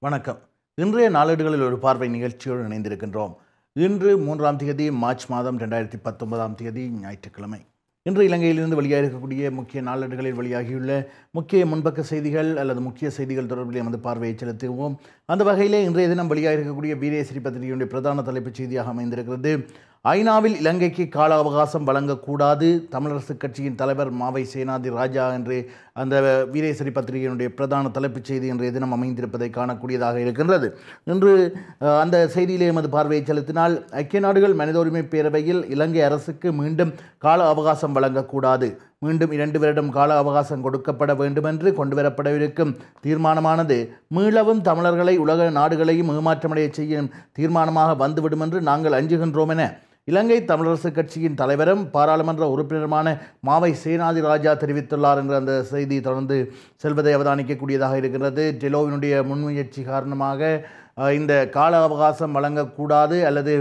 வணக்கம். இன்றைய நாளேடுகளில் ஒரு பார்வை நிகழ்ச்சியோடு இணைந்திருக்கின்றோம். இன்று மூன்றாம் தேதி மார்ச் மாதம் ரெண்டாயிரத்தி பத்தொன்பதாம் தேதி ஞாயிற்றுக்கிழமை. இன்று இலங்கையிலிருந்து வெளியாக இருக்கக்கூடிய முக்கிய நாளேடுகளில் வெளியாகியுள்ள முக்கிய முன்பக்க செய்திகள் அல்லது முக்கிய செய்திகள் தொடர்பில் எமது பார்வையை செலுத்துவோம். அந்த வகையிலே இன்றைய தினம் வெளியாக இருக்கக்கூடிய வீரேஸ்வரி பத்திரிகையுடைய பிரதான தலைப்புச் செய்தியாக அமைந்திருக்கிறது. ஐநாவில் இலங்கைக்கு கால அவகாசம் வழங்கக்கூடாது. தமிழரசுக் கட்சியின் தலைவர் மாவை சேனாதி ராஜா என்று அந்த வீரேஸ்வரி பத்திரிகையினுடைய பிரதான தலைப்புச் செய்தி இன்றைய தினம் அமைந்திருப்பதை காணக்கூடியதாக இருக்கின்றது. இன்று அந்த செய்தியிலே எமது பார்வையை செலுத்தினால் ஐக்கிய நாடுகள் மனித உரிமை பேரவையில் இலங்கை அரசுக்கு மீண்டும் கால அவகாசம் வழங்கக்கூடாது. மீண்டும் இரண்டு வருடம் கால அவகாசம் கொடுக்கப்பட வேண்டுமென்று கொண்டுவரப்படவிருக்கும் தீர்மானமானது மீளவும் தமிழர்களை உலக நாடுகளையும் ஏமாற்றமடைய செய்யும் தீர்மானமாக வந்துவிடும் என்று நாங்கள் அஞ்சுகின்றோம் என இலங்கை தமிழரசுக் கட்சியின் தலைவரும் பாராளுமன்ற உறுப்பினருமான மாவை சேனாதி ராஜா தெரிவித்துள்ளார் என்ற அந்த செய்தி தொடர்ந்து செல்வதை அவதானிக்கக்கூடியதாக இருக்கின்றது. டெலோவினுடைய முன்முயற்சி காரணமாக இந்த கால அவகாசம் வழங்கக்கூடாது அல்லது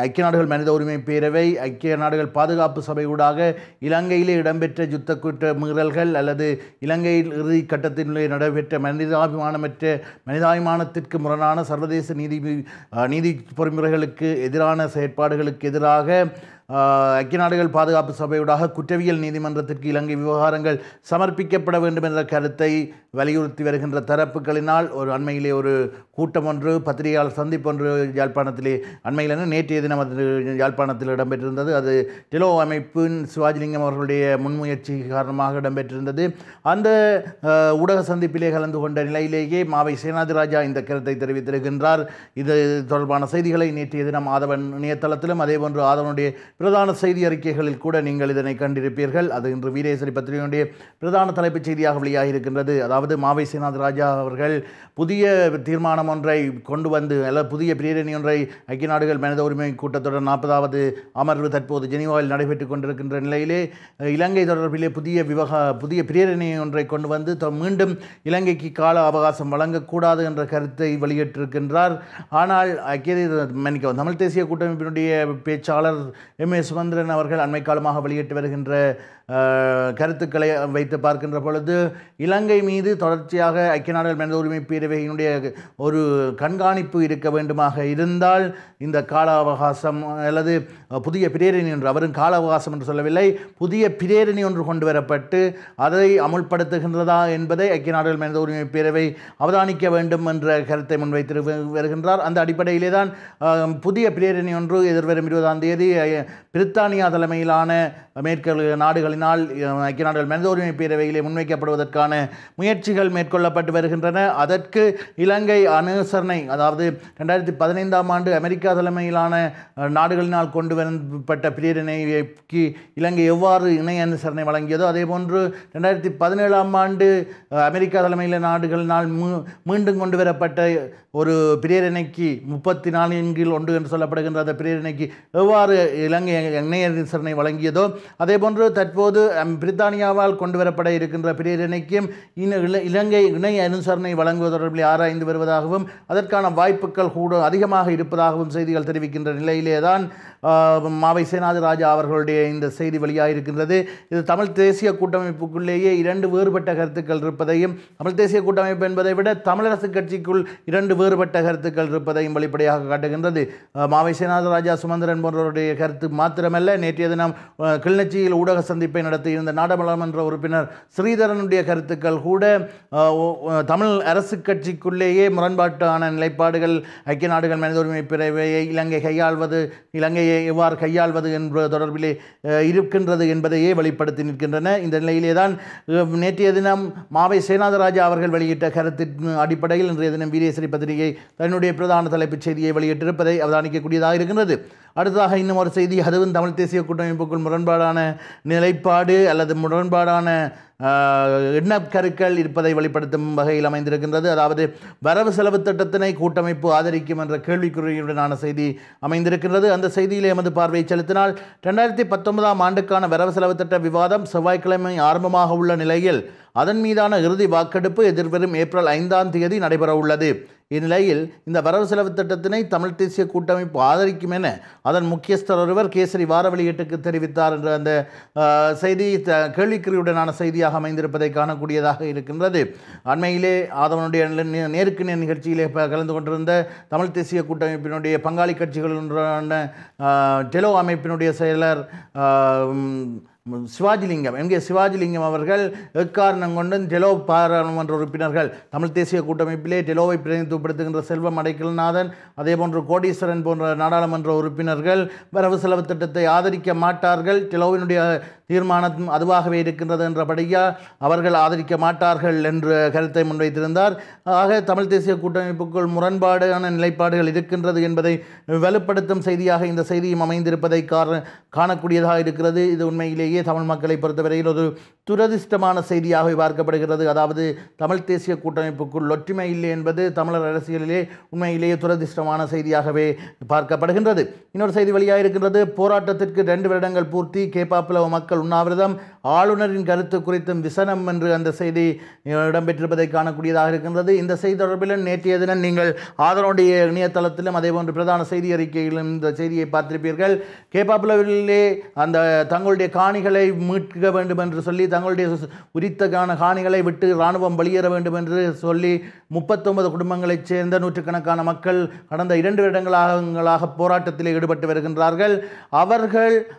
ஐக்கிய நாடுகள் மனித உரிமை பேரவை ஐக்கிய நாடுகள் பாதுகாப்பு சபை ஊடாக இலங்கையிலே இடம்பெற்ற யுத்த குற்ற மீறல்கள் அல்லது இலங்கையில் இறுதி கட்டத்திலே நடைபெற்ற மனிதாபிமானமற்ற மனிதாபிமானத்திற்கு முரணான சர்வதேச நீதி நீதி பொறிமுறைகளுக்கு எதிரான செயற்பாடுகளுக்கு எதிராக ஐக்கிய நாடுகள் பாதுகாப்பு சபையூடாக குற்றவியல் நீதிமன்றத்திற்கு இலங்கை விவகாரங்கள் சமர்ப்பிக்கப்பட வேண்டும் என்ற கருத்தை வலியுறுத்தி வருகின்ற தரப்புகளினால் ஒரு அண்மையிலே ஒரு கூட்டம் ஒன்று பத்திரிகையாளர் சந்திப்பு ஒன்று யாழ்ப்பாணத்திலே அண்மையில் நேற்றைய தினம் அது யாழ்ப்பாணத்தில் இடம்பெற்றிருந்தது. அது டிலோ அமைப்பின் சிவாஜிலிங்கம் அவர்களுடைய முன்முயற்சி காரணமாக இடம்பெற்றிருந்தது. அந்த ஊடக சந்திப்பிலே கலந்து கொண்ட நிலையிலேயே மாவை சேனாதிராஜா இந்த கருத்தை தெரிவித்திருக்கின்றார். இது தொடர்பான செய்திகளை நேற்றைய தினம் ஆதவன் இணையதளத்திலும் அதேபோன்று ஆதவனுடைய பிரதான செய்தி அறிக்கைகளில் கூட நீங்கள் இதனை கண்டிருப்பீர்கள். அது இன்று வீரேஸ்வரி பத்திரிகையுடைய பிரதான தலைப்புச் செய்தியாக வெளியாகியிருக்கின்றது. அதாவது மாவை சேனாத் ராஜா அவர்கள் புதிய தீர்மானம் ஒன்றை கொண்டு வந்து அல்லது புதிய பிரேரணி ஒன்றை ஐக்கிய நாடுகள் மனித உரிமை கூட்டத்தொடர் நாற்பதாவது அமர்வு தற்போது ஜெனீவாவில் நடைபெற்று கொண்டிருக்கின்ற நிலையிலே இலங்கை தொடர்பிலே புதிய விவகா புதிய பிரேரணி ஒன்றை கொண்டு வந்து மீண்டும் இலங்கைக்கு கால அவகாசம் வழங்கக்கூடாது என்ற கருத்தை வெளியிட்டிருக்கின்றார். ஆனால் ஐக்கிய மன்னிக்கவும் தமிழ் தேசிய கூட்டமைப்பினுடைய பேச்சாளர் எம். ஏ சுமந்திரன் அவர்கள் அண்மை காலமாக வெளியிட்டு வருகின்ற கருத்துக்களை வைத்து பார்க்கின்ற பொழுது இலங்கை மீது தொடர்ச்சியாக ஐக்கிய நாடுகள் மனித உரிமை பேரவையினுடைய ஒரு கண்காணிப்பு இருக்க வேண்டுமாக இருந்தால் இந்த கால அவகாசம் அல்லது புதிய பிரேரணி ஒன்று அவரும் கால அவகாசம் என்று சொல்லவில்லை புதிய பிரேரணி ஒன்று கொண்டு வரப்பட்டு அதை அமுல்படுத்துகின்றதா என்பதை ஐக்கிய நாடுகள் மனித உரிமை பேரவை அவதானிக்க வேண்டும் என்ற கருத்தை முன்வைத்து வருகின்றார். அந்த அடிப்படையிலே தான் புதிய பிரேரணி ஒன்று எதிர்வரும் இருபதாம் தேதி பிரித்தானியா தலைமையிலான மேற்கு நாடுகளின் நாள் ஐக்கிய நாடுகள் மனித உரிமை பேரவையிலே முன்வைக்கப்படுவதற்கான முயற்சிகள் மேற்கொள்ளப்பட்டு வருகின்றன. அதற்கு இலங்கை அனுசரணை அதாவது ரெண்டாயிரத்தி பதினைந்தாம் ஆண்டு அமெரிக்கா தலைமையிலான நாடுகளினால் கொண்டு வரப்பட்ட பிரேரணைக்கு இலங்கை எவ்வாறு இணை அனுசரணை வழங்கியதோ அதேபோன்று ரெண்டாயிரத்தி பதினேழாம் ஆண்டு அமெரிக்கா தலைமையிலான நாடுகளினால் மீ- மீண்டும் கொண்டு வரப்பட்ட ஒரு பிரேரணைக்கு முப்பத்தி நான்கில் ஒன்று என்று சொல்லப்படுகின்ற அந்த பிரேரணைக்கு எவ்வாறு இலங்கை இணை அனுசரணை வழங்கியதோ அதேபோன்று தற்போது அம், பிரித்தானியாவால் கொண்டு வரப்பட இருக்கின்ற பிரேரணைக்கும் இலங்கை இணை அனுசரணை வழங்குவது தொடர்பில் ஆராய்ந்து வருவதாகவும் அதற்கான வாய்ப்புகள் கூட அதிகமாக இருப்பதாகவும் செய்திகள் தெரிவிக்கின்ற நிலையிலே தான் மாவை சேனாதி ராஜா அவர்களுடைய இந்த செய்தி வெளியாகிருக்கின்றது இது தமிழ் தேசிய கூட்டமைப்புக்குள்ளேயே இரண்டு வேறுபட்ட கருத்துக்கள் இருப்பதையும் தமிழ் தேசிய கூட்டமைப்பு என்பதை விட தமிழரசு கட்சிக்குள் இரண்டு வேறுபட்ட கருத்துக்கள் இருப்பதையும் வெளிப்படையாக காட்டுகின்றது. மாவை சேனாதி ராஜா சுமந்திரன் போன்றவருடைய கருத்து மாத்திரமல்ல. நேற்றைய தினம் கிளிநொச்சியில் ஊடக சந்திப்பை நடத்தியிருந்த நாடாளுமன்ற உறுப்பினர் ஸ்ரீதரனுடைய கருத்துக்கள் கூட தமிழ் அரசு கட்சிக்குள்ளேயே முரண்பாட்டான நிலைப்பாடுகள் ஐக்கிய நாடுகள் மனித உரிமை பிரிவையை இலங்கை கையாள்வது இலங்கையை எவ்வாறு கையாள்வது என்பது தொடர்பிலே இருக்கின்றது என்பதையே வெளிப்படுத்தி நிற்கின்றன. இந்த நிலையிலே தான் நேற்றைய தினம் மாவை சேனாதராஜா அவர்கள் வெளியிட்ட கருத்தின் அடிப்படையில் இன்றைய தினம் வீரேஸ்வரி பத்திரிகை தன்னுடைய பிரதான தலைப்புச் செய்தியை வெளியிட்டிருப்பதை அவதானிக்கக்கூடியதாக இருக்கின்றது. அடுத்ததாக இன்னும் ஒரு செய்தி. அதுவும் தமிழ் தேசிய கூட்டமைப்புக்குள் முரண்பாடான நிலைப்பாடு அல்லது முரண்பாடான ஆஹ், எண்ணக்கருக்கள் இருப்பதை வெளிப்படுத்தும் வகையில் அமைந்திருக்கின்றது. அதாவது வரவு செலவு திட்டத்தினை கூட்டமைப்பு ஆதரிக்கும் என்ற கேள்விக்குறியுடனான செய்தி அமைந்திருக்கின்றது. அந்த செய்தியில் எமது பார்வையை செலுத்தினால் ரெண்டாயிரத்தி பத்தொன்பதாம் ஆண்டுக்கான வரவு செலவு திட்ட விவாதம் செவ்வாய்க்கிழமை ஆரம்பமாக உள்ள நிலையில் அதன் மீதான இறுதி வாக்கெடுப்பு எதிர்வரும் ஏப்ரல் ஐந்தாம் தேதி நடைபெற உள்ளது இந்நிலையில் இந்த வரவு செலவு திட்டத்தினை தமிழ் தேசிய கூட்டமைப்பு ஆதரிக்கும் என அதன் முக்கியஸ்தர் ஒருவர் கேசரி வார வெளியீட்டுக்கு தெரிவித்தார் என்ற அந்த செய்தி த- கேள்விக்குறியுடனான செய்தியாக அமைந்திருப்பதை காணக்கூடியதாக இருக்கின்றது. அண்மையிலே ஆதவனுடைய நேருக்கு நேர் நிகழ்ச்சியிலே கலந்து கொண்டிருந்த தமிழ் தேசிய கூட்டமைப்பினுடைய பங்காளி கட்சிகளுடனான டெலோ அமைப்பினுடைய செயலர் சிவாஜிலிங்கம் எம்கே சிவாஜிலிங்கம் அவர்கள் எக்காரணம் கொண்டு டெலோ பாராளுமன்ற உறுப்பினர்கள் தமிழ் தேசிய கூட்டமைப்பிலே டெலோவை பிரதிநிதித்துவப்படுத்துகின்ற செல்வம் அடைக்கல்நாதன் அதேபோன்று கோடீஸ்வரன் போன்ற நாடாளுமன்ற உறுப்பினர்கள் வரவு செலவு திட்டத்தை ஆதரிக்க மாட்டார்கள் டெலோவினுடைய தீர்மானம் அதுவாகவே இருக்கின்றது என்றபடியால் அவர்கள் ஆதரிக்க மாட்டார்கள் என்ற கருத்தை முன்வைத்திருந்தார். ஆக தமிழ் தேசிய கூட்டமைப்புக்குள் முரண்பாடான நிலைப்பாடுகள் இருக்கின்றது என்பதை வலுப்படுத்தும் செய்தியாக இந்த செய்தியும் அமைந்திருப்பதை கார காணக்கூடியதாக இருக்கிறது. இது உண்மையிலேயே தமிழ் மக்களை பொறுத்தவரையில் ஒரு துரதிர்ஷ்டமான செய்தியாக பார்க்கப்படுகிறது. அதாவது தமிழ் தேசிய கூட்டமைப்புக்குள் ஒற்றுமை இல்லை என்பது தமிழர் அரசியலிலே உண்மையிலேயே துரதிர்ஷ்டமான செய்தியாகவே பார்க்கப்படுகின்றது. இன்னொரு செய்தி வழியாக இருக்கின்றது போராட்டத்திற்கு ரெண்டு வருடங்கள் பூர்த்தி. கேப்பாப்பிலவ மக்கள் உண்ணாவிரதம். ஆளுநரின் கருத்து குறித்தும் விசனம் என்று அந்த செய்தி இடம்பெற்றிருப்பதை காணக்கூடியதாக இருக்கின்றது. இந்த செய்தி தொடர்பில் நேற்றைய தினம் நீங்கள் ஆதரவுடைய இணையதளத்திலும் அதேபோன்று பிரதான செய்தி அறிக்கையிலும் இந்த செய்தியை பார்த்திருப்பீர்கள். கேப்பாப்புலவிலே அந்த தங்களுடைய காணிகளை மீட்க வேண்டும் என்று சொல்லி தங்களுடைய சு- உரித்தக்கான காணிகளை விட்டு இராணுவம் வெளியேற வேண்டும் என்று சொல்லி முப்பத்தொன்பது குடும்பங்களைச் சேர்ந்த நூற்றுக்கணக்கான மக்கள் கடந்த இரண்டு வருடங்களாக போராட்டத்தில் ஈடுபட்டு வருகின்றார்கள். அவர்கள்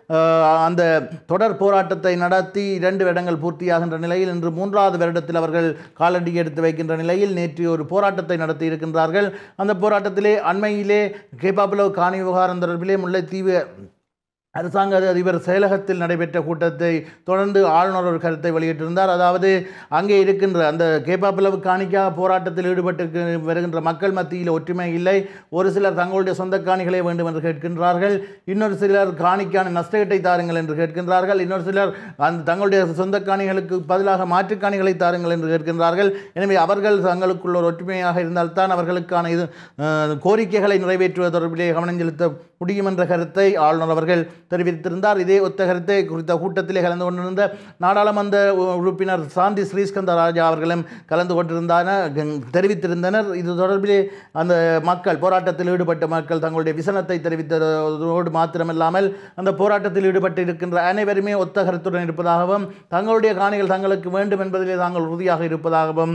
அந்த தொடர் போராட்டத்தை நடத்தி இரண்டு வருடங்கள் பூர்த்தியாகின்ற நிலையில் இன்று மூன்றாவது வருடத்தில் அவர்கள் காலடி எடுத்து வைக்கின்ற நிலையில் நேற்று ஒரு போராட்டத்தை நடத்தி இருக்கின்றார்கள். அந்த போராட்டத்திலே அண்மையிலே கேபாபுலவ் காணி விவகாரம் தொடர்பிலே முல்லைத்தீவு அரசாங்க அதிபர் செயலகத்தில் நடைபெற்ற கூட்டத்தை தொடர்ந்து ஆளுநர் ஒரு கருத்தை வெளியிட்டிருந்தார். அதாவது அங்கே இருக்கின்ற அந்த கேப்பாப்பிளவு காணிக்கா போராட்டத்தில் ஈடுபட்டு வருகின்ற மக்கள் மத்தியில் ஒற்றுமை இல்லை. ஒரு சிலர் தங்களுடைய சொந்த காணிகளை வேண்டும் என்று கேட்கின்றார்கள். இன்னொரு சிலர் காணிக்கான நஷ்டகட்டை தாருங்கள் என்று கேட்கின்றார்கள். இன்னொரு சிலர் அந்த தங்களுடைய சொந்த காணிகளுக்கு பதிலாக மாற்றுக் காணிகளை தாருங்கள் என்று கேட்கின்றார்கள். எனவே அவர்கள் தங்களுக்குள்ள ஒரு ஒற்றுமையாக இருந்தால்தான் அவர்களுக்கான இது கோரிக்கைகளை நிறைவேற்றுவது தொடர்பிலே கவனம் செலுத்த முடியும் என்ற கருத்தை ஆளுநர் அவர்கள் தெரிவித்திருந்தார். இதே ஒத்தகரத்தை குறித்த கூட்டத்திலே கலந்து கொண்டிருந்த நாடாளுமன்ற உ- உறுப்பினர் சாந்தி ஸ்ரீஸ்கந்த ராஜா அவர்களும் கலந்து கொண்டிருந்தனர் தெரிவித்திருந்தனர். இது தொடர்பிலே அந்த மக்கள் போராட்டத்தில் ஈடுபட்ட மக்கள் தங்களுடைய விசனத்தை தெரிவித்ததோடு மாத்திரமில்லாமல் அந்த போராட்டத்தில் ஈடுபட்டு இருக்கின்ற அனைவருமே ஒத்தகரத்துடன் இருப்பதாகவும் தங்களுடைய காணிகள் தங்களுக்கு வேண்டும் என்பதிலே தாங்கள் உறுதியாக இருப்பதாகவும்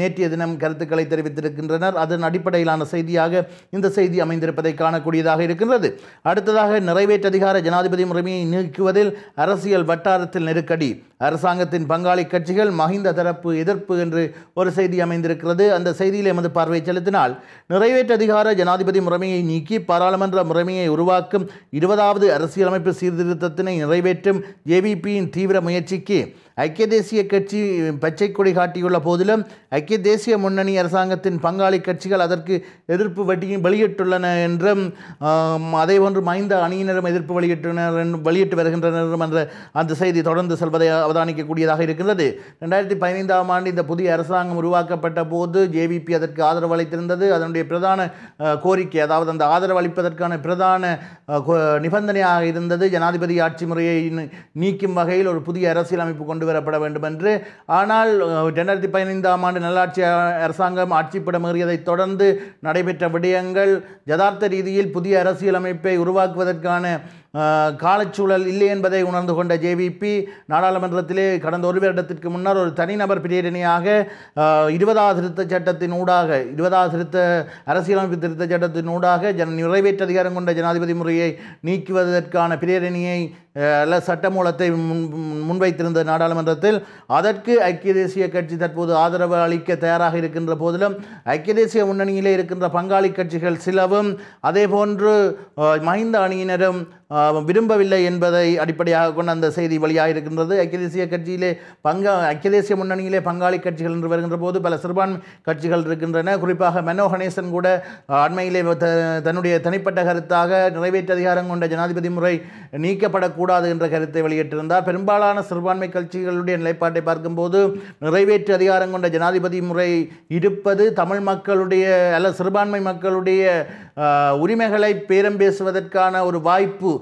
நேற்றைய தினம் கருத்துக்களை தெரிவித்திருக்கின்றனர். அதன் அடிப்படையிலான செய்தியாக இந்த செய்தி அமைந்திருப்பதை காணக்கூடியதாக இருக்கின்றது. அடுத்ததாக நிறைவேற்று அதிகார ஜனாதிபதி முறைமையை நீக்குவதில் அரசியல் வட்டாரத்தில் நெருக்கடி. அரசாங்கத்தின் பங்காளி கட்சிகள் மஹிந்த தரப்பு எதிர்ப்பு என்று ஒரு செய்தி அமைந்திருக்கிறது. அந்த செய்தியில் எமது பார்வை செலுத்தினால் நிறைவேற்று அதிகார ஜனாதிபதி முறைமையை நீக்கி பாராளுமன்ற முறைமையை உருவாக்கும் இருபதாவது அரசியலமைப்பு சீர்திருத்தத்தினை நிறைவேற்றும் ஜேவிபியின் தீவிர முயற்சிக்கு ஐக்கிய தேசிய கட்சி பச்சை கொடி காட்டியுள்ள போதிலும் ஐக்கிய தேசிய முன்னணி அரசாங்கத்தின் பங்காளி கட்சிகள் அதற்கு எதிர்ப்பு வட்டியும் வெளியிட்டுள்ளன என்றும் ஆம், அதேபோன்று மைந்த அணியினரும் எதிர்ப்பு வெளியிட்டுனர் என்றும் வெளியிட்டு வருகின்றனர் என்ற அந்த செய்தி தொடர்ந்து செல்வதை அவதானிக்கக்கூடியதாக இருக்கின்றது. ரெண்டாயிரத்தி பதினைந்தாம் ஆண்டு இந்த புதிய அரசாங்கம் உருவாக்கப்பட்ட போது ஜேவிபி அதற்கு ஆதரவு அளித்திருந்தது. அதனுடைய பிரதான கோரிக்கை அதாவது அந்த ஆதரவு அளிப்பதற்கான பிரதான நிபந்தனையாக இருந்தது. ஜனாதிபதி ஆட்சி முறையை நீக்கும் வகையில் ஒரு புதிய அரசியல் அமைப்பு கொண்டு வரப்பட வேண்டும் என்று ஆனால் ரெண்டாயிரத்தி பதினைந்தாம் ஆண்டு நல்லாட்சி அரசாங்கம் ஆட்சிப்படமேறியதை தொடர்ந்து நடைபெற்ற விடயங்கள் யதார்த்த ரீதியில் புதிய அரசியலமைப்பை உருவாக்குவதற்கான காலச்சூழல் இல்லை என்பதை உணர்ந்து கொண்ட ஜேவிபி நாடாளுமன்றத்திலே கடந்த ஒரு வருடத்திற்கு முன்னர் ஒரு தனிநபர் பிரேரணையாக இருபதாவது திருத்த சட்டத்தின் ஊடாக இருபதாவது திருத்த அரசியலமைப்பு திருத்த சட்டத்தின் ஊடாக ஜன நிறைவேற்று அதிகாரம் கொண்ட ஜனாதிபதி முறையை நீக்குவதற்கான பிரேரணையை அல்ல சட்டமூலத்தை முன் முன்- முன்வைத்திருந்த நாடாளுமன்றத்தில் அதற்கு ஐக்கிய தேசிய கட்சி தற்போது ஆதரவு அளிக்க தயாராக இருக்கின்ற போதிலும் ஐக்கிய தேசிய முன்னணியிலே இருக்கின்ற பங்காளி கட்சிகள் சிலவும் அதேபோன்று போன்று மஹிந்த அணியினரும் விரும்பவில்லை என்பதை அடிப்படையாக கொண்ட அந்த செய்தி வழியாக இருக்கின்றது ஐக்கிய கட்சியிலே பங்க ஐக்கிய தேசிய முன்னணியிலே பங்காளி கட்சிகள் என்று வருகின்ற போது பல சிறுபான்மை கட்சிகள் இருக்கின்றன. குறிப்பாக மெனோ கணேசன் கூட அண்மையிலே த- தன்னுடைய தனிப்பட்ட கருத்தாக நிறைவேற்று அதிகாரம் கொண்ட ஜனாதிபதி முறை நீக்கப்படக்கூடாது என்ற கருத்தை வெளியிட்டிருந்தார். பெரும்பாலான சிறுபான்மை கட்சிகளுடைய நிலைப்பாட்டை பார்க்கும்போது நிறைவேற்று அதிகாரம் கொண்ட ஜனாதிபதி முறை இருப்பது தமிழ் மக்களுடைய அல்ல சிறுபான்மை மக்களுடைய உரிமைகளை பேரம் பேசுவதற்கான ஒரு வாய்ப்பு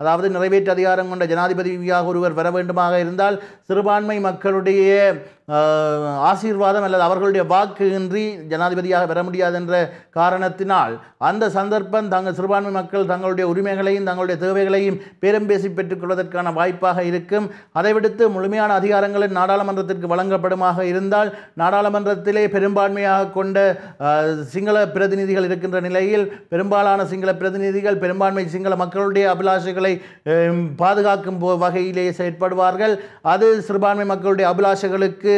அதாவது நிறைவேற்று அதிகாரம் கொண்ட ஜனாதிபதியாக ஒருவர் வர வேண்டுமாக இருந்தால் சிறுபான்மை மக்களுடைய ஆசீர்வாதம் அல்லது அவர்களுடைய வாக்கு இன்றி ஜனாதிபதியாக வர முடியாது என்ற காரணத்தினால் அந்த சந்தர்ப்பம் தங்கள் சிறுபான்மை மக்கள் தங்களுடைய உரிமைகளையும் தங்களுடைய தேவைகளையும் பேரம் பேசி பெற்றுக்கொள்வதற்கான வாய்ப்பாக இருக்கும். அதை விடுத்து முழுமையான அதிகாரங்கள் நாடாளுமன்றத்திற்கு வழங்கப்படுமாக இருந்தால் நாடாளுமன்றத்திலே பெரும்பான்மையாக கொண்ட சிங்கள பிரதிநிதிகள் இருக்கின்ற நிலையில் பெரும்பாலான சிங்கள பிரதிநிதிகள் பெரும்பான்மை சிங்கள மக்களுடைய அபிலாஷைகளை ஹம், பாதுகாக்கும் போ- வகையிலே செயற்படுவார்கள். அது சிறுபான்மை மக்களுடைய அபிலாஷைகளுக்கு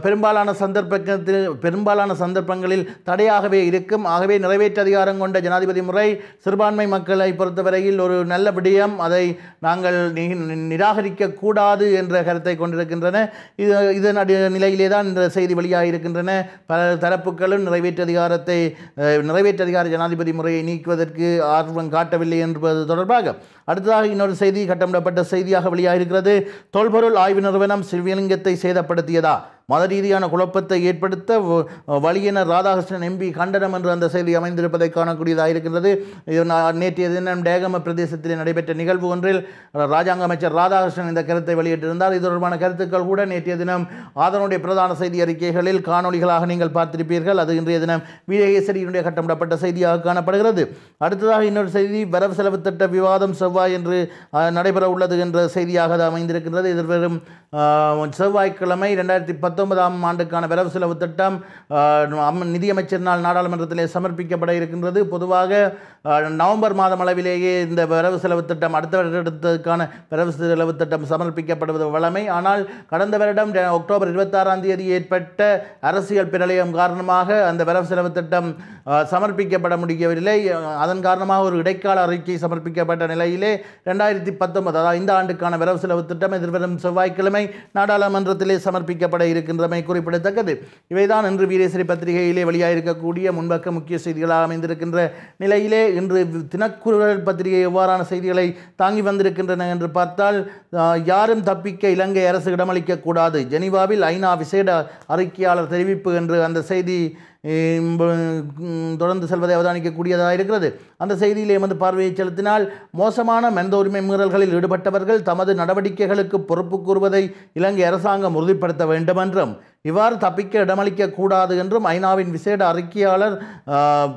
பெரும்பாலான சந்தர்ப்பத்தில் பெரும்பாலான சந்தர்ப்பங்களில் தடையாகவே இருக்கும். ஆகவே நிறைவேற்று அதிகாரம் கொண்ட ஜனாதிபதி முறை சிறுபான்மை மக்களை பொறுத்தவரையில் ஒரு நல்ல விடயம். அதை நாங்கள் நிராகரிக்க கூடாது என்ற கருத்தை கொண்டிருக்கின்றன. இது இதன் நிலையிலே தான் இந்த செய்தி வெளியாக இருக்கின்றன பல தரப்புகளும் நிறைவேற்று அதிகாரத்தை நிறைவேற்று அதிகார ஜனாதிபதி முறையை நீக்குவதற்கு ஆர்வம் காட்டவில்லை என்பது தொடர்பாக அடுத்ததாக இன்னொரு செய்தி கட்டமிடப்பட்ட செய்தியாக வெளியாக இருக்கிறது தொல்பொருள் ஆய்வு நிறுவனம் சிவலிங்கத்தை சேதப்படுத்தியதா? மத ரீதியான குழப்பத்தை ஏற்படுத்த வ- வழியினர் ராதாகிருஷ்ணன் எம்பி கண்டனம் என்று அந்த செய்தி அமைந்திருப்பதை காணக்கூடியதாக இருக்கின்றது. நேற்றைய தினம் டேகம பிரதேசத்தில் நடைபெற்ற நிகழ்வு ஒன்றில் ராஜாங்க அமைச்சர் ராதாகிருஷ்ணன் இந்த கருத்தை வெளியிட்டிருந்தார். இது தொடர்பான கருத்துக்கள் கூட நேற்றைய தினம் ஆதனுடைய பிரதான செய்தி அறிக்கைகளில் காணொளிகளாக நீங்கள் பார்த்திருப்பீர்கள். அது இன்றைய தினம் வீரகேசரியினுடைய கட்டமிடப்பட்ட செய்தியாக காணப்படுகிறது. அடுத்ததாக இன்னொரு செய்தி வரவு செலவு திட்ட விவாதம் செவ்வாய் என்று நடைபெற உள்ளது என்ற செய்தியாக அது அமைந்திருக்கின்றது. இது வெறும் செவ்வாய்க்கிழமை ரெண்டாயிரத்தி பத்தொன்பதாம் ஆண்டுக்கான வரவு செலவு திட்டம் நிதியமைச்சரினால் நாடாளுமன்றத்திலே சமர்ப்பிக்கப்பட இருக்கின்றது. பொதுவாக நவம்பர் மாதம் அளவிலேயே இந்த வரவு செலவு திட்டம் அடுத்த வருடத்துக்கான வரவு செலவு திட்டம் சமர்ப்பிக்கப்படுவது வழமை. ஆனால் கடந்த வருடம் அக்டோபர் இருபத்தாறாம் தேதி ஏற்பட்ட அரசியல் பிரளயம் காரணமாக அந்த வரவு செலவு திட்டம் சமர்ப்பிக்கப்பட முடியவில்லை. அதன் காரணமாக ஒரு இடைக்கால அறிக்கை சமர்ப்பிக்கப்பட்ட நிலையிலே ரெண்டாயிரத்தி பத்தொன்பது அதாவது இந்த ஆண்டுக்கான வரவு செலவு திட்டம் எதிர்வரும் செவ்வாய்க்கிழமை நாடாளுமன்றத்திலே சமர்ப்பிக்கப்பட இருக்கின்றமை குறிப்பிடத்தக்கது. இவைதான் இன்று வீரேசரி பத்திரிகையிலே வெளியாயிருக்கக்கூடிய முன்பக்க முக்கிய செய்திகளாக அமைந்திருக்கின்ற நிலையிலே இன்று தினக்குரல் பத்திரிகை எவ்வாறான செய்திகளை தாங்கி வந்திருக்கின்றன என்று பார்த்தால் யாரும் தப்பிக்க இலங்கை அரசு இடமளிக்க கூடாது ஜெனீவாவில் ஐநா விசேட அறிக்கையாளர் தெரிவிப்பு என்று அந்த செய்தி தொடர்ந்து செல்வதை அவதானிக்கக்கூடியதாக இருக்கிறது. அந்த செய்தியில் எமது பார்வையை செலுத்தினால் மோசமான மனித உரிமை மீறல்களில் ஈடுபட்டவர்கள் தமது நடவடிக்கைகளுக்கு பொறுப்பு கூறுவதை இலங்கை அரசாங்கம் உறுதிப்படுத்த வேண்டும் என்றும் இவ்வாறு தப்பிக்க இடமளிக்க கூடாது என்றும் ஐநாவின் விசேட அறிக்கையாளர்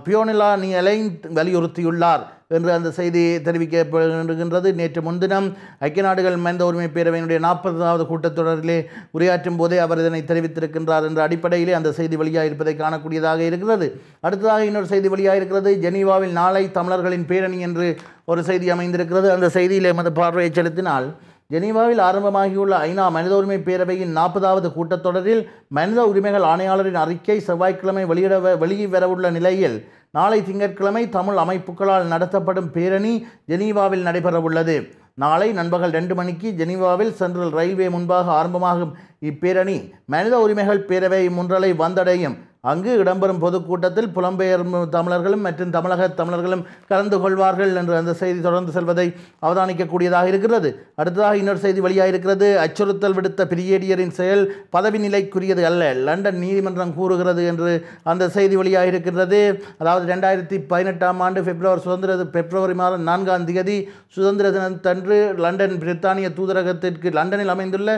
பியோனிலா நியலைன் வலியுறுத்தியுள்ளார் என்று அந்த செய்தி தெரிவிக்கப்படுகின்றது. நேற்று முன்தினம் ஐக்கிய நாடுகள் மனித உரிமை பேரவையினுடைய நாற்பதாவது கூட்டத்தொடரிலே உரையாற்றும் போதே அவர் இதனை தெரிவித்திருக்கின்றார் என்ற அடிப்படையிலே அந்த செய்தி வெளியாக இருப்பதை காணக்கூடியதாக இருக்கிறது. அடுத்ததாக இன்னொரு செய்தி வெளியாக இருக்கிறது ஜெனீவாவில் நாளை தமிழர்களின் பேரணி என்று ஒரு செய்தி அமைந்திருக்கிறது. அந்த செய்தியிலே எமது பார்வையை செலுத்தினால் ஜெனீவாவில் ஆரம்பமாகியுள்ள ஐநா மனித உரிமை பேரவையின் நாற்பதாவது கூட்டத்தொடரில் மனித உரிமைகள் ஆணையாளரின் அறிக்கை செவ்வாய்க்கிழமை வெளியிட வெளியிவரவுள்ள நிலையில் நாளை திங்கட்கிழமை தமிழ் அமைப்புகளால் நடத்தப்படும் பேரணி ஜெனீவாவில் நடைபெறவுள்ளது. நாளை நண்பகல் ரெண்டு மணிக்கு ஜெனீவாவில் சென்ட்ரல் ரயில்வே முன்பாக ஆரம்பமாகும் இப்பேரணி மனித உரிமைகள் பேரவை முன்றலை வந்தடையும். அங்கு இடம்பெறும் பொதுக்கூட்டத்தில் புலம்பெயர் தமிழர்களும் மற்றும் தமிழக தமிழர்களும் கலந்து கொள்வார்கள் என்று அந்த செய்தி தொடர்ந்து செல்வதை அவதானிக்கக்கூடியதாக இருக்கிறது. அடுத்ததாக இன்னொரு செய்தி வெளியாக இருக்கிறது அச்சுறுத்தல் விடுத்த பிரிகேடியரின் செயல் பதவி நிலைக்குரியது அல்ல லண்டன் நீதிமன்றம் கூறுகிறது என்று அந்த செய்தி வெளியாக இருக்கிறது அதாவது ரெண்டாயிரத்தி பதினெட்டாம் ஆண்டு பிப்ரவரி சுதந்திர பிப்ரவரி மாதம் நான்காம் தேதி சுதந்திர தினத்தன்று லண்டன் பிரித்தானிய தூதரகத்திற்கு லண்டனில் அமைந்துள்ள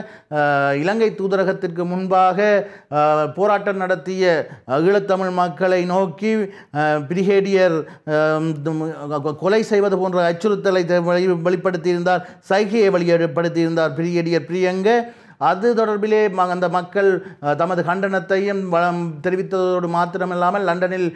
இலங்கை தூதரகத்திற்கு முன்பாக போராட்டம் நடத்திய ஈழத்தமிழ் மக்களை நோக்கி பிரிகேடியர் கொலை செய்வது போன்ற அச்சுறுத்தலை வெளிப்படுத்தியிருந்தார் சைகையை வெளிப்படுத்தியிருந்தார் பிரிகேடியர் பிரியங்க. அது தொடர்பிலே ம- அந்த மக்கள் தமது கண்டனத்தையும் வளம் தெரிவித்ததோடு மாத்திரமில்லாமல் லண்டனில்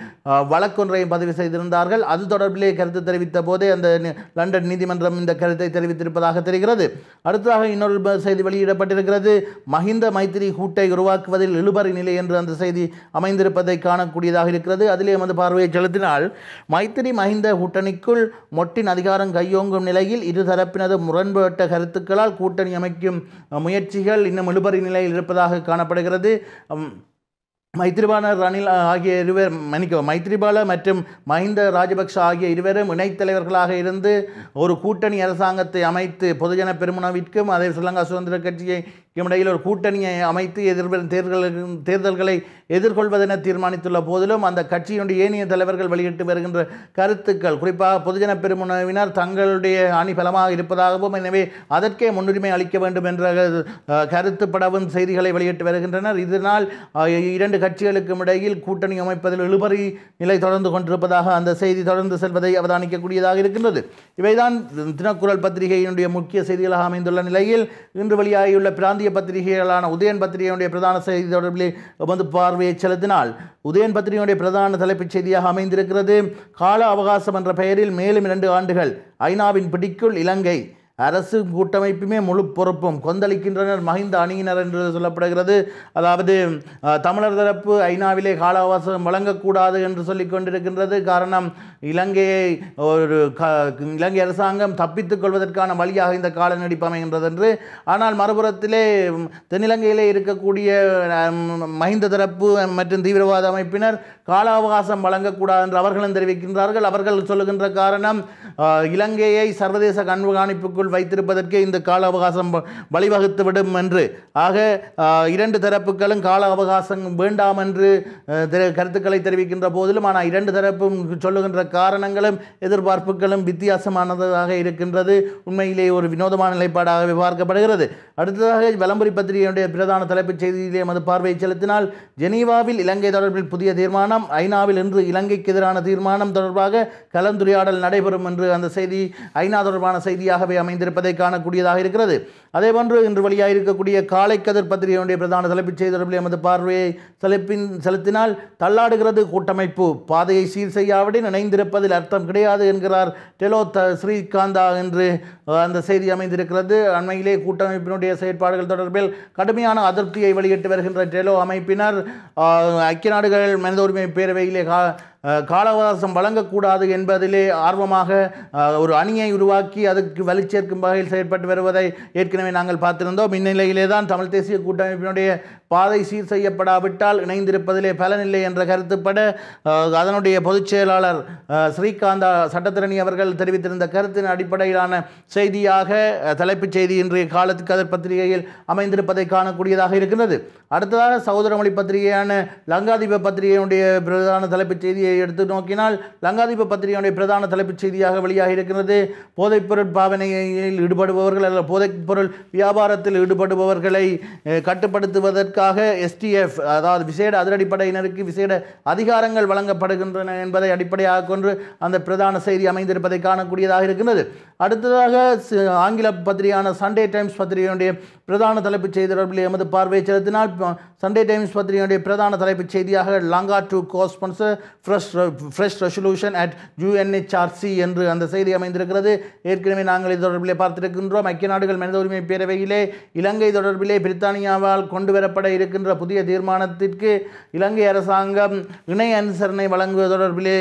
வழக்கொன்றையும் பதிவு செய்திருந்தார்கள். அது தொடர்பிலே கருத்து தெரிவித்த போதே அந்த லண்டன் நீதிமன்றம் இந்த கருத்தை தெரிவித்திருப்பதாக தெரிகிறது. அடுத்ததாக இன்னொரு செய்தி வெளியிடப்பட்டிருக்கிறது. மஹிந்த மைத்திரி கூட்டை உருவாக்குவதில் இழுபறி நிலை என்று அந்த செய்தி அமைந்திருப்பதை காணக்கூடியதாக இருக்கிறது. அதிலே எமது பார்வையை செலுத்தினால் மைத்திரி மஹிந்த கூட்டணிக்குள் மொட்டின் அதிகாரம் கையோங்கும் நிலையில் இரு தரப்பினது முரண்பட்ட கருத்துக்களால் கூட்டணி அமைக்கும் முயற்சிகள் முயற்சிகள் இன்னும் இழுபறி நிலையில் இருப்பதாக காணப்படுகிறது. மைத்ரிபால ரணில் ஆகிய இருவர் மன்னிக்கவும் மைத்ரிபால மற்றும் மஹிந்த ராஜபக்ஷ ஆகிய இருவரும் இணைத் தலைவர்களாக இருந்து ஒரு கூட்டணி அரசாங்கத்தை அமைத்து பொதுஜன பெருமுனவிற்கும் அதே ஸ்ரீலங்கா சுதந்திர கட்சியை இடையில் ஒரு கூட்டணியை அமைத்து எதிர்வரும் தேர்தல்கள் தேர்தல்களை எதிர்கொள்வதென தீர்மானித்துள்ள போதிலும் அந்த கட்சியினுடைய ஏனைய தலைவர்கள் வெளியிட்டு வருகின்ற கருத்துக்கள் குறிப்பாக பொதுஜன பெருமுனவினர் தங்களுடைய அணி பலமாக இருப்பதாகவும் எனவே அதற்கே முன்னுரிமை அளிக்க வேண்டும் என்ற கருத்துப்படவும் செய்திகளை வெளியிட்டு வருகின்றனர். இதனால் இரண்டு கட்சிகளுக்கும் இடையில் கூட்டணி அமைப்பதில் இழுபறி நிலை தொடர்ந்து கொண்டிருப்பதாக அந்த செய்தி தொடர்ந்து செல்வதை அவதானிக்கக்கூடியதாக இருக்கின்றது. இவைதான் தினக்குரல் பத்திரிகையினுடைய முக்கிய செய்திகளாக அமைந்துள்ள நிலையில் இன்று வெளியாகியுள்ள பிராந்திய பத்திரிகைகளான உதயன் பத்திரிகையுடைய பிரதான செய்தி தொடர்பிலே வந்து பார்வையை செலுத்தினால் உதயன் பத்திரிகையுடைய பிரதான தலைப்புச் செய்தியாக அமைந்திருக்கிறது. கால அவகாசம் என்ற பெயரில் மேலும் இரண்டு ஆண்டுகள் ஐநாவின் பிடிக்குள் இலங்கை. அரசு கூட்டமைப்புமே முழு பொறுப்பும் கொந்தளிக்கின்றனர் மஹிந்த அணியினர் என்று சொல்லப்படுகிறது. அதாவது தமிழர் தரப்பு ஐநாவிலே காலவாசம் வழங்கக்கூடாது என்று சொல்லி கொண்டிருக்கின்றது. காரணம் இலங்கையை ஒரு க இலங்கை அரசாங்கம் தப்பித்துக் கொள்வதற்கான வழியாக இந்த கால நீடிப்பு அமைகின்றது என்று ஆனால் மறுபுறத்திலே தென்னிலங்கையிலே இருக்கக்கூடிய மஹிந்த தரப்பு மற்றும் தீவிரவாத அமைப்பினர் கால அவகாசம் வழங்கக்கூடாது என்று அவர்களும் தெரிவிக்கின்றார்கள். அவர்கள் சொல்லுகின்ற காரணம் இலங்கையை சர்வதேச கண்காணிப்புக்குள் வைத்திருப்பதற்கே இந்த கால அவகாசம் வ- வழிவகுத்துவிடும் என்று. ஆக இரண்டு தரப்புகளும் கால அவகாசம் வேண்டாம் என்று கருத்துக்களை தெரிவிக்கின்ற போதிலும் ஆனால் இரண்டு தரப்பும் சொல்லுகின்ற காரணங்களும் எதிர்பார்ப்புகளும் வித்தியாசமானதாக இருக்கின்றது. உண்மையிலே ஒரு வினோதமான நிலைப்பாடாகவே பார்க்கப்படுகிறது. அடுத்ததாக வலம்புரி பத்திரிகையுடைய பிரதான தலைப்புச் செய்தியிலே எமது பார்வையை செலுத்தினால் ஜெனீவாவில் இலங்கை தொடர்பில் புதிய தீர்மானம் ஐநாவில் இன்று இலங்கைக்கு எதிரான தீர்மானம் தொடர்பாக கலந்துரையாடல் நடைபெறும் என்று அந்த செய்தி ஐநா தொடர்பான செய்தியாகவே அமைந்திருப்பதை காணக்கூடியதாக இருக்கிறது. அதேபோன்று இன்று வழியாக இருக்கக்கூடிய காலை கதிர் பத்திரிகையுடைய பிரதான தலைப்புச் செய்தி தொடர்பில் எமது பார்வையை செலுப்பின் செலுத்தினால் தள்ளாடுகிறது கூட்டமைப்பு. பாதையை சீர் செய்யாவிடன் இணைந்திருப்பதில் அர்த்தம் கிடையாது என்கிறார் டெலோ த ஸ்ரீகாந்தா என்று அந்த செய்தி அமைந்திருக்கிறது. அண்மையிலே கூட்டமைப்பினுடைய செயற்பாடுகள் தொடர்பில் கடுமையான அதிருப்தியை வெளியிட்டு வருகின்ற டெலோ அமைப்பினர் ஐக்கிய நாடுகள் மனித உரிமை பேரவையிலே கா காலவாசம் வழங்கக்கூடாது என்பதிலே ஆர்வமாக ஒரு அணியை உருவாக்கி அதுக்கு வலுச்சேர்க்கும் வகையில் செயற்பட்டு வருவதை ஏற்கனவே நாங்கள் பார்த்திருந்தோம். இந்நிலையிலே தான் தமிழ் தேசிய கூட்டமைப்பினுடைய பாதை சீர் செய்யப்படாவிட்டால் இணைந்திருப்பதிலே பலனில்லை என்ற கருத்துப்பட அதனுடைய பொதுச் செயலாளர் ஸ்ரீகாந்தா சட்டத்திரணி அவர்கள் தெரிவித்திருந்த கருத்தின் அடிப்படையிலான செய்தியாக தலைப்புச் செய்தி இன்றைய காலத்து கதிர் பத்திரிகையில் அமைந்திருப்பதை காணக்கூடியதாக இருக்கின்றது. அடுத்ததாக சகோதரமொழி பத்திரிகையான லங்காதீப பத்திரிகையினுடைய பிரதான தலைப்புச் செய்தியை எடுத்து நோக்கினால் லங்காதீப பத்திரிகையுடைய பிரதான தலைப்புச் செய்தியாக வெளியாக இருக்கிறது போதைப்பொருள் பாவனையில் ஈடுபடுபவர்கள் அல்லது போதைப்பொருள் வியாபாரத்தில் ஈடுபடுபவர்களை கட்டுப்படுத்துவதற்காக எஸ்டிஎஃப் அதாவது விசேட அதிரடிப்படையினருக்கு விசேட அதிகாரங்கள் வழங்கப்படுகின்றன என்பதை அடிப்படையாக கொண்டு அந்த பிரதான செய்தி அமைந்திருப்பதை காணக்கூடியதாக இருக்கின்றது அடுத்ததாக ஆங்கில பத்திரிகையான சண்டே டைம்ஸ் பத்திரிகையுடைய பிரதான தலைப்புச் செய்தி தொடர்பில் எமது பார்வையை செலுத்தினால் சண்டே டைம்ஸ் பத்திரிகையுடைய பிரதான தலைப்புச் செய்தியாக Lanka to cosponsor fresh fresh resolution at UNHRC என்று அந்த செய்தி அமைந்திருக்கிறது. ஏற்கனவே நாங்கள் இது தொடர்பிலே பார்த்திருக்கின்றோம். ஐக்கிய நாடுகள் மனித உரிமை பேரவையிலே இலங்கை தொடர்பிலே பிரித்தானியாவால் கொண்டு வரப்பட இருக்கின்ற புதிய தீர்மானத்திற்கு இலங்கை அரசாங்கம் இணை அனுசரணை வழங்குவது தொடர்பிலே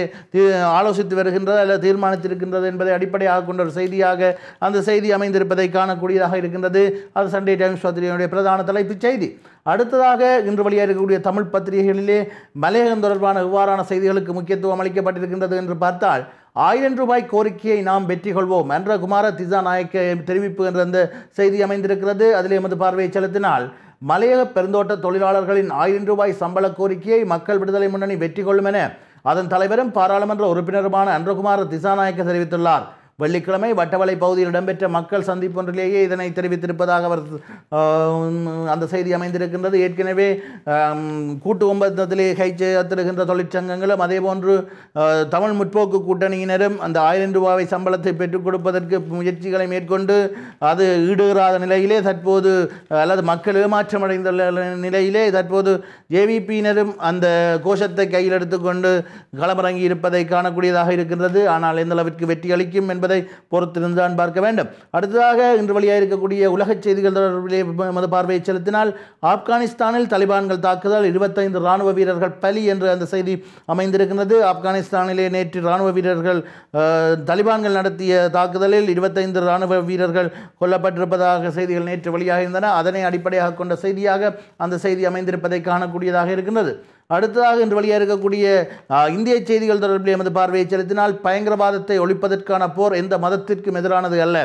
ஆலோசித்து வருகின்றது அல்லது தீர்மானித்திருக்கின்றது என்பதை அடிப்படையாக கொண்ட ஒரு செய்தியாக அந்த செய்தி அமைந்திருப்பதை காணக்கூடியதாக இருக்கின்றது. அது சண்டே டைம்ஸ் பத்திரிகையினுடைய பிரதான தலைப்புச் செய்தி. அடுத்ததாக இன்று வெளியாக இருக்கக்கூடிய தமிழ் பத்திரிகைகளிலே மலையகம் தொடர்பான இவ்வாறான செய்திகளுக்கு முக்கியத்துவம் அளிக்கப்பட்டிருக்கின்றது என்று பார்த்தால் ஆயிரம் ரூபாய் கோரிக்கையை நாம் வெற்றி கொள்வோம் என்ற குமார திசாநாயக்க தெரிவிப்பு என்ற அந்த செய்தி அமைந்திருக்கிறது. அதில் எமது பார்வையை செலுத்தினால் மலையக பெருந்தோட்ட தொழிலாளர்களின் ஆயிரம் ரூபாய் சம்பள கோரிக்கையை மக்கள் விடுதலை முன்னணி வெற்றி கொள்ளும் என அதன் தலைவரும் பாராளுமன்ற உறுப்பினருமான அன்றகுமார திசாநாயக்க தெரிவித்துள்ளார். வெள்ளிக்கிழமை வட்டவளை பகுதியில் இடம்பெற்ற மக்கள் சந்திப்பு ஒன்றிலேயே இதனை தெரிவித்திருப்பதாக அவர் அந்த செய்தி அமைந்திருக்கின்றது. ஏற்கனவே கூட்டு ஒன்பதத்திலே கைச்செய்திருக்கின்ற தொழிற்சங்கங்களும் அதேபோன்று தமிழ் முற்போக்கு கூட்டணியினரும் அந்த ஆயிரம் ரூபாவை சம்பளத்தை பெற்றுக் கொடுப்பதற்கு முயற்சிகளை மேற்கொண்டு அது ஈடுகிறாத நிலையிலே தற்போது அல்லது மக்கள் ஏமாற்றமடைந்துள்ள நிலையிலே தற்போது ஜேவிபியினரும் அந்த கோஷத்தை கையில் எடுத்துக்கொண்டு களமிறங்கி இருப்பதை காணக்கூடியதாக இருக்கின்றது. ஆனால் எந்த அளவிற்கு வெற்றி அளிக்கும் என்பது பொறுத்திருந்தான் பார்க்க வேண்டும். அடுத்ததாக இன்று வழியாக இருக்கக்கூடிய உலகச் செய்திகள் தொடர்பிலே மது பார்வையை செலுத்தினால் ஆப்கானிஸ்தானில் தலிபான்கள் தாக்குதல் இருபத்தைந்து இராணுவ வீரர்கள் பலி என்று அந்த செய்தி அமைந்திருக்கிறது ஆப்கானிஸ்தானிலே நேற்று இராணுவ வீரர்கள் தலிபான்கள் நடத்திய தாக்குதலில் இருபத்தைந்து இராணுவ வீரர்கள் கொல்லப்பட்டிருப்பதாக செய்திகள் நேற்று வெளியாக இருந்தன அதனை அடிப்படையாக கொண்ட செய்தியாக அந்த செய்தி அமைந்திருப்பதை காணக்கூடியதாக இருக்கின்றது. அடுத்ததாக இன்று வெளியாக இருக்கக்கூடிய இந்திய செய்திகள் தொடர்பில் எமது பார்வையை செலுத்தினால் பயங்கரவாதத்தை ஒழிப்பதற்கான போர் எந்த மதத்திற்கும் எதிரானது அல்ல.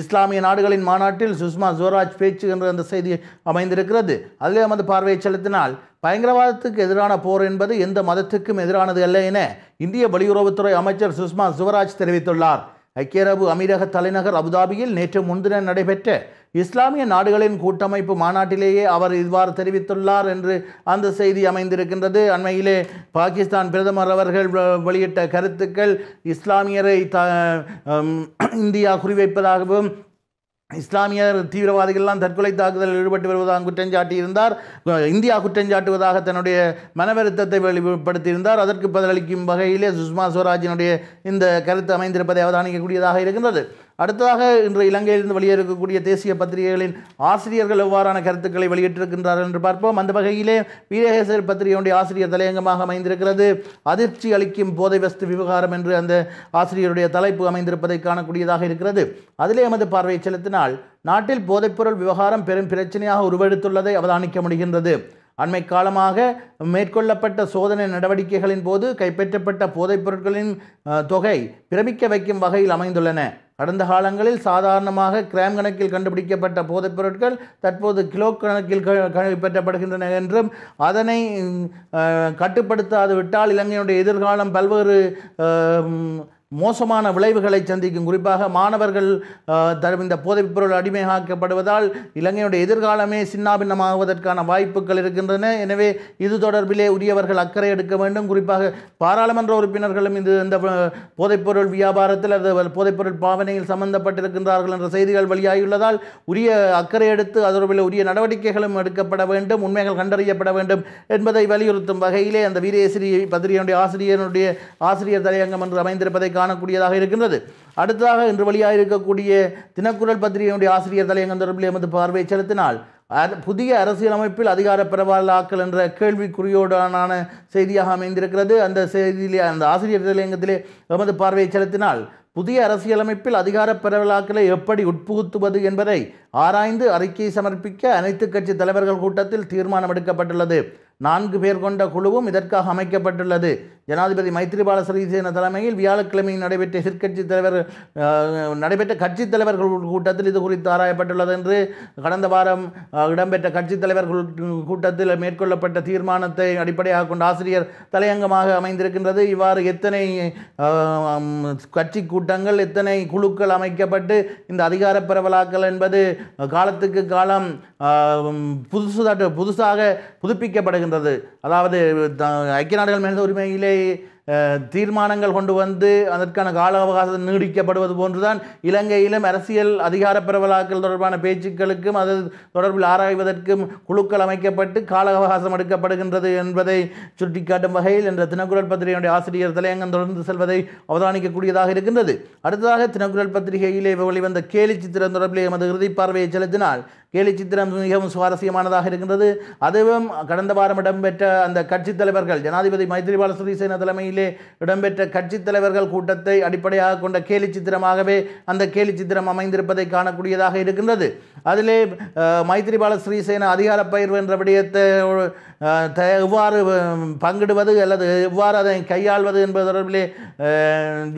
இஸ்லாமிய நாடுகளின் மாநாட்டில் சுஷ்மா ஸ்வராஜ் பேச்சு என்ற அந்த செய்தி அமைந்திருக்கிறது. அதில் எமது பார்வையை செலுத்தினால் பயங்கரவாதத்துக்கு எதிரான போர் என்பது எந்த மதத்துக்கும் எதிரானது அல்ல என இந்திய வெளியுறவுத்துறை அமைச்சர் சுஷ்மா ஸ்வராஜ் தெரிவித்துள்ளார். ஐக்கிய அரபு அமீரக தலைநகர் அபுதாபியில் நேற்று முன்தினம் நடைபெற்ற இஸ்லாமிய நாடுகளின் கூட்டமைப்பு மாநாட்டிலேயே அவர் இவ்வாறு தெரிவித்துள்ளார் என்று அந்த செய்தி அமைந்திருக்கின்றது. அண்மையிலே பாகிஸ்தான் பிரதமர் அவர்கள் வெளியிட்ட கருத்துக்கள் இஸ்லாமியரை த இந்தியா குறிவைப்பதாகவும் இஸ்லாமியர் தீவிரவாதிகள்லாம் தற்கொலை தாக்குதலில் ஈடுபட்டு வருவதாக குற்றஞ்சாட்டி இருந்தார் இந்தியா குற்றஞ்சாட்டுவதாக தன்னுடைய மனவருத்தத்தை வெளிப்படுத்தியிருந்தார். அதற்கு பதிலளிக்கும் வகையிலே சுஷ்மா ஸ்வராஜினுடைய இந்த கருத்து அமைந்திருப்பதை அவதானிக்கக்கூடியதாக இருக்கின்றது. அடுத்ததாக இன்று இலங்கையிலிருந்து வெளியேறக்கூடிய தேசிய பத்திரிகைகளின் ஆசிரியர்கள் எவ்வாறான கருத்துக்களை வெளியிட்டிருக்கின்றார்கள் என்று பார்ப்போம். அந்த வகையிலே வீரகேசர் பத்திரிகையுடைய ஆசிரியர் தலையங்கமாக அமைந்திருக்கிறது. அதிர்ச்சி அளிக்கும் போதை வஸ்து விவகாரம் என்று அந்த ஆசிரியருடைய தலைப்பு அமைந்திருப்பதை காணக்கூடியதாக இருக்கிறது. அதிலே எமது பார்வையை செலுத்தினால் நாட்டில் போதைப்பொருள் விவகாரம் பெரும் பிரச்சனையாக உருவெடுத்துள்ளதை அவதானிக்க முடிகின்றது. அண்மை காலமாக மேற்கொள்ளப்பட்ட சோதனை நடவடிக்கைகளின் போது கைப்பற்றப்பட்ட போதைப் பொருட்களின் தொகை பிரமிக்க வைக்கும் வகையில் அமைந்துள்ளன. கடந்த காலங்களில் சாதாரணமாக கிராம் கணக்கில் கண்டுபிடிக்கப்பட்ட போதைப் பொருட்கள் தற்போது கிலோ கணக்கில் பெற்றப்படுகின்றன என்றும் அதனை கட்டுப்படுத்தாது விட்டால் இலங்கையினுடைய எதிர்காலம் பல்வேறு மோசமான விளைவுகளை சந்திக்கும். குறிப்பாக மாணவர்கள் தரும் இந்த போதைப்பொருள் அடிமையாக்கப்படுவதால் இலங்கையுடைய எதிர்காலமே சின்னாபின்னமாகுவதற்கான வாய்ப்புகள் இருக்கின்றன. எனவே இது தொடர்பிலே உரியவர்கள் அக்கறை எடுக்க வேண்டும். குறிப்பாக பாராளுமன்ற உறுப்பினர்களும் இது இந்த போதைப்பொருள் வியாபாரத்தில் அல்லது போதைப்பொருள் பாவனையில் சம்பந்தப்பட்டிருக்கின்றார்கள் என்ற செய்திகள் வெளியாகியுள்ளதால் உரிய அக்கறை எடுத்து அதோடு உரிய நடவடிக்கைகளும் எடுக்கப்பட வேண்டும். உண்மைகள் கண்டறியப்பட வேண்டும் என்பதை வலியுறுத்தும் வகையிலே அந்த வீரேசிரி பத்திரிகையினுடைய ஆசிரியருடைய ஆசிரியர் தலையங்கம் என்று அமைந்திருப்பதை காணக்கூடியதாக இருக்கின்றது. அடுத்ததாக இன்று வழியாக இருக்கக்கூடிய தினக்குரல் பத்திரிகையினுடைய ஆசிரியர் தலையங்கம் தொடர்பில் எமது பார்வையை செலுத்தினால் புதிய அரசியலமைப்பில் அதிகார பரவலாக்கல் என்ற கேள்விக்குறியோடான செய்தியாக அமைந்திருக்கிறது. அந்த செய்தியிலே அந்த ஆசிரியர் தலையங்கத்திலே எமது பார்வையை செலுத்தினால் புதிய அரசியலமைப்பில் அதிகார பரவலாக்கலை எப்படி உட்புகுத்துவது என்பதை ஆராய்ந்து அறிக்கை சமர்ப்பிக்க அனைத்து கட்சி தலைவர்கள் கூட்டத்தில் தீர்மானம் எடுக்கப்பட்டுள்ளது. நான்கு பேர் கொண்ட குழுவும் இதற்காக அமைக்கப்பட்டுள்ளது. ஜனாதிபதி மைத்ரிபால சிறிசேன தலைமையில் வியாழக்கிழமை நடைபெற்ற எதிர்க்கட்சி தலைவர் நடைபெற்ற கட்சித் தலைவர்கள் கூட்டத்தில் இது குறித்து ஆராயப்பட்டுள்ளது என்று கடந்த வாரம் இடம்பெற்ற கட்சித் தலைவர்கள் கூட்டத்தில் மேற்கொள்ளப்பட்ட தீர்மானத்தை அடிப்படையாக கொண்ட ஆசிரியர் தலையங்கமாக அமைந்திருக்கின்றது. இவ்வாறு எத்தனை கட்சி கூட்டங்கள் எத்தனை குழுக்கள் அமைக்கப்பட்டு இந்த அதிகார பரவலாக்கல் என்பது காலத்துக்கு காலம் புதுசு புதுசாக புதுப்பிக்கப்படுகிறது வருகின்றது அதாவது த- ஐக்கிய நாடுகள் மனித உரிமையிலே தீர்மானங்கள் கொண்டு வந்து அதற்கான கால அவகாசம் நீடிக்கப்படுவது போன்றுதான் இலங்கையிலும் அரசியல் அதிகார பரவலாக்கல் தொடர்பான பேச்சுக்களுக்கும் அது தொடர்பில் ஆராய்வதற்கும் குழுக்கள் அமைக்கப்பட்டு கால அவகாசம் எடுக்கப்படுகின்றது என்பதை சுட்டிக்காட்டும் வகையில் என்ற தினக்குரல் பத்திரிகையுடைய ஆசிரியர் தலையங்கம் தொடர்ந்து செல்வதை அவதானிக்கக்கூடியதாக இருக்கின்றது. அடுத்ததாக தினக்குரல் பத்திரிகையிலே வெளிவந்த கேலி சித்திரம் தொடர்பில் எமது இறுதி பார்வையை செலுத்தினால் கேலி சித்திரம் மிகவும் சுவாரஸ்யமானதாக இருக்கின்றது. அதுவும் கடந்த வாரம் இடம்பெற்ற அந்த கட்சித் தலைவர்கள் ஜனாதிபதி மைத்ரிபால சிறிசேன தலைமையிலே இடம்பெற்ற கட்சித் தலைவர்கள் கூட்டத்தை அடிப்படையாக கொண்ட கேலி சித்திரமாகவே அந்த கேலி சித்திரம் அமைந்திருப்பதை காணக்கூடியதாக இருக்கின்றது. அதிலே மைத்ரிபால ஸ்ரீசேன அதிகார பயிர்வு என்ற விடயத்தை எவ்வாறு பங்கிடுவது அல்லது எவ்வாறு அதை கையாள்வது என்பது தொடர்பிலே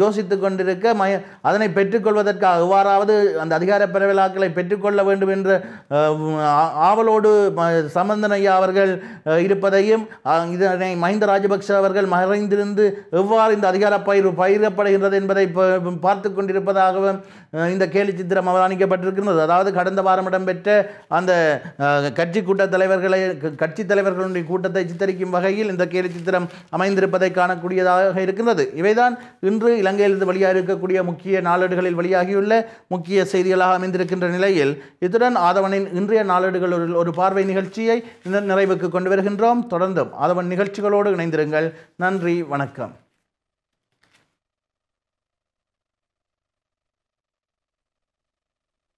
யோசித்து கொண்டிருக்க மய அதனை பெற்றுக்கொள்வதற்காக எவ்வாறாவது அந்த அதிகார பரவலாக்களை பெற்றுக்கொள்ள வேண்டும் என்ற ஆவலோடு சமந்தனையா அவர்கள் இருப்பதையும் இதனை மஹிந்த ராஜபக்ஷ அவர்கள் மறைந்திருந்து எவ்வாறு இந்த அதிகார பயிர் பயிரப்படுகின்றது என்பதை பார்த்து கொண்டிருப்பதாகவும் இந்த கேலி சித்திரம் அவதானிக்கப்பட்டிருக்கிறது அதாவது கடந்த வாரம் இடம்பெற்ற அந்த கட்சி கூட்டத் தலைவர்களை கட்சித் கட்சி தலைவர்களுடைய கூட்டத்தை சித்தரிக்கும் வகையில் இந்த கேலி சித்திரம் அமைந்திருப்பதை காணக்கூடியதாக இருக்கின்றது. இவைதான் இன்று இலங்கையிலிருந்து வெளியாக இருக்கக்கூடிய முக்கிய நாளேடுகளில் வெளியாகியுள்ள முக்கிய செய்திகளாக அமைந்திருக்கின்ற நிலையில் இத்துடன் ஆதவனின் இன்றைய நாளேடுகள் ஒரு ஒரு பார்வை நிகழ்ச்சியை இந்த நிறைவுக்கு கொண்டு வருகின்றோம். தொடர்ந்தும் ஆதவன் நிகழ்ச்சிகளோடு இணைந்திருங்கள். நன்றி வணக்கம்.